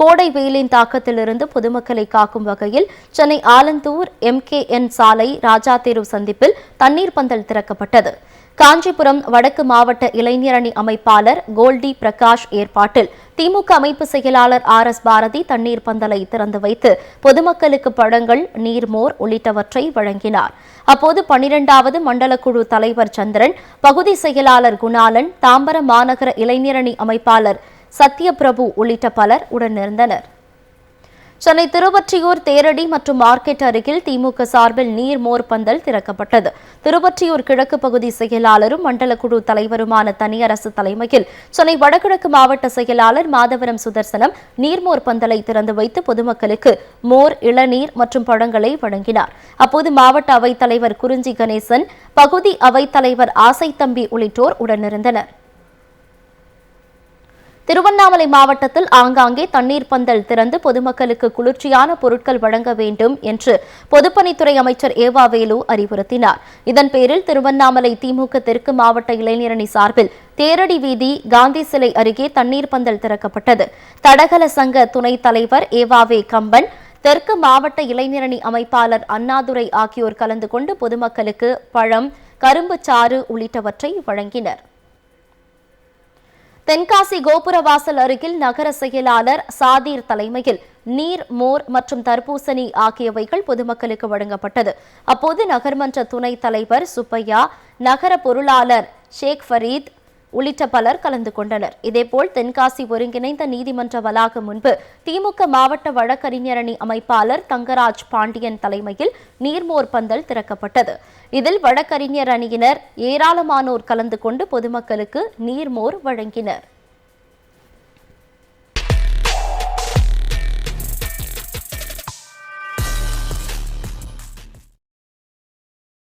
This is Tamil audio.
கோடை வெயிலின் தாக்கத்திலிருந்து பொதுமக்களை காக்கும் வகையில் சென்னை ஆலந்தூர் எம்கேஎன் சாலை ராஜா தெரு சந்திப்பில் தண்ணீர் பந்தல் திறக்கப்பட்டது. காஞ்சிபுரம் வடக்கு மாவட்ட இளைஞரணி அமைப்பாளர் கோல்டி பிரகாஷ் ஏற்பாட்டில் திமுக அமைப்பு செயலாளர் ஆர் எஸ் பாரதி தண்ணீர் பந்தலை திறந்து வைத்து பொதுமக்களுக்கு பழங்கள் நீர்மோர் உள்ளிட்டவற்றை வழங்கினார். அப்போது பனிரெண்டாவது மண்டல குழு தலைவர் சந்திரன் பகுதி செயலாளர் குணாலன் தாம்பரம் மாநகர இளைஞரணி அமைப்பாளர் சத்யபிரபு உள்ளிட்ட பலர் உடனிருந்தனர். சென்னை திருவொற்றியூர் தேரடி மற்றும் மார்க்கெட் அருகில் திமுக சார்பில் நீர் மோர் பந்தல் திறக்கப்பட்டது. திருவொற்றியூர் கிழக்கு பகுதி செயலாளரும் மண்டல குழு தலைவருமான தனியரசு தலைமையில் சென்னை வடகிழக்கு மாவட்ட செயலாளர் மாதவரம் சுதர்சனம் நீர்மோர் பந்தலை திறந்து வைத்து பொதுமக்களுக்கு மோர் இளநீர் மற்றும் பழங்களை வழங்கினார். அப்போது மாவட்ட அவைத்தலைவர் குறிஞ்சி கணேசன் பகுதி அவைத்தலைவர் ஆசை தம்பி உள்ளிட்டோர் உடனிருந்தனர். திருவண்ணாமலை மாவட்டத்தில் ஆங்காங்கே தண்ணீர் பந்தல் திறந்து பொதுமக்களுக்கு குளிர்ச்சியான பொருட்கள் வழங்க வேண்டும் என்று பொதுப்பணித்துறை அமைச்சர் ஏவா வேலு அறிவுறுத்தினார். இதன் பேரில் திருவண்ணாமலை திமுக தெற்கு மாவட்ட இளைஞரணி சார்பில் தேரடி வீதி காந்தி சிலை அருகே தண்ணீர் பந்தல் திறக்கப்பட்டது. தடகள சங்க துணைத் தலைவர் ஏவாவே கம்பன் தெற்கு மாவட்ட இளைஞரணி அமைப்பாளர் அண்ணாதுரை ஆகியோர் கலந்து கொண்டு பொதுமக்களுக்கு பழம் கரும்பு சாறு உள்ளிட்டவற்றை வழங்கினர். தென்காசி கோபுரவாசல் அருகில் நகர செயலாளர் சாதீர் தலைமையில் நீர் மோர் மற்றும் தர்பூசணி ஆகியவைகள் பொதுமக்களுக்கு வழங்கப்பட்டது. அப்போது நகர்மன்ற துணைத் தலைவர் சுப்பையா நகர பொருளாளர் ஷேக் ஃபரீத் உள்ளிட்ட பலர் கலந்து கொண்டனர். இதேபோல் தென்காசி ஒருங்கிணைந்த நீதிமன்ற வளாகம் முன்பு திமுக மாவட்ட வழக்கறிஞரணி அமைப்பாளர் தங்கராஜ் பாண்டியன் தலைமையில் நீர்மோர் பந்தல் திறக்கப்பட்டது. இதில் வழக்கறிஞர் அணியினர் ஏராளமானோர் கலந்து கொண்டு பொதுமக்களுக்கு நீர்மோர் வழங்கினர்.